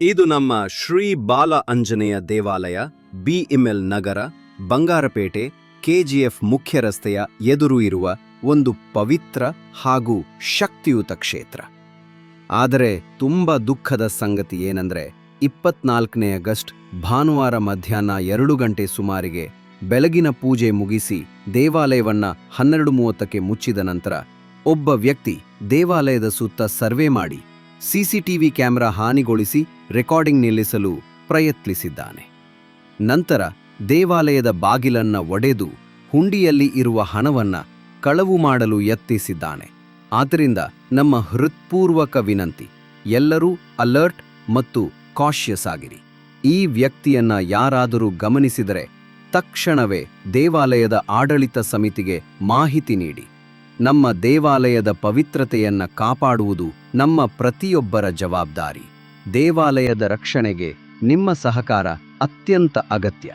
ಇದು ನಮ್ಮ ಶ್ರೀ ಬಾಲ ಅಂಜನೇಯ ದೇವಾಲಯ ಬಿಇಎಲ್ ನಗರ, ಬಂಗಾರಪೇಟೆ ಕೆಜಿಎಫ್ ಮುಖ್ಯ ರಸ್ತೆಯ ಎದುರು ಇರುವ ಒಂದು ಪವಿತ್ರ ಹಾಗೂ ಶಕ್ತಿಯುತ ಕ್ಷೇತ್ರ. ಆದರೆ ತುಂಬ ದುಃಖದ ಸಂಗತಿ ಏನಂದ್ರೆ, ಇಪ್ಪತ್ನಾಲ್ಕನೇ ಆಗಸ್ಟ್, ಭಾನುವಾರ ಮಧ್ಯಾಹ್ನ ಎರಡು ಗಂಟೆ ಸುಮಾರಿಗೆ ಬೆಳಗಿನ ಪೂಜೆ ಮುಗಿಸಿ ದೇವಾಲಯವನ್ನ ಹನ್ನೆರಡು ಮೂವತ್ತಕ್ಕೆ ಮುಚ್ಚಿದ ನಂತರ ಒಬ್ಬ ವ್ಯಕ್ತಿ ದೇವಾಲಯದ ಸುತ್ತ ಸರ್ವೆ ಮಾಡಿ ಸಿಸಿಟಿವಿ ಕ್ಯಾಮೆರಾ ಹಾನಿಗೊಳಿಸಿ ರೆಕಾರ್ಡಿಂಗ್ ನಿಲ್ಲಿಸಲು ಪ್ರಯತ್ನಿಸಿದ್ದಾನೆ. ನಂತರ ದೇವಾಲಯದ ಬಾಗಿಲನ್ನ ಒಡೆದು ಹುಂಡಿಯಲ್ಲಿ ಇರುವ ಹಣವನ್ನ ಕಳವು ಮಾಡಲು ಯತ್ನಿಸಿದ್ದಾನೆ. ಆದ್ದರಿಂದ ನಮ್ಮ ಹೃತ್ಪೂರ್ವಕ ವಿನಂತಿ, ಎಲ್ಲರೂ ಅಲರ್ಟ್ ಮತ್ತು ಕಾಶಿಯಸ್ ಆಗಿರಿ. ಈ ವ್ಯಕ್ತಿಯನ್ನ ಯಾರಾದರೂ ಗಮನಿಸಿದರೆ ತಕ್ಷಣವೇ ದೇವಾಲಯದ ಆಡಳಿತ ಸಮಿತಿಗೆ ಮಾಹಿತಿ ನೀಡಿ. ನಮ್ಮ ದೇವಾಲಯದ ಪವಿತ್ರತೆಯನ್ನ ಕಾಪಾಡುವುದು ನಮ್ಮ ಪ್ರತಿಯೊಬ್ಬರ ಜವಾಬ್ದಾರಿ. ದೇವಾಲಯದ ರಕ್ಷಣೆಗೆ ನಿಮ್ಮ ಸಹಕಾರ ಅತ್ಯಂತ ಅಗತ್ಯ.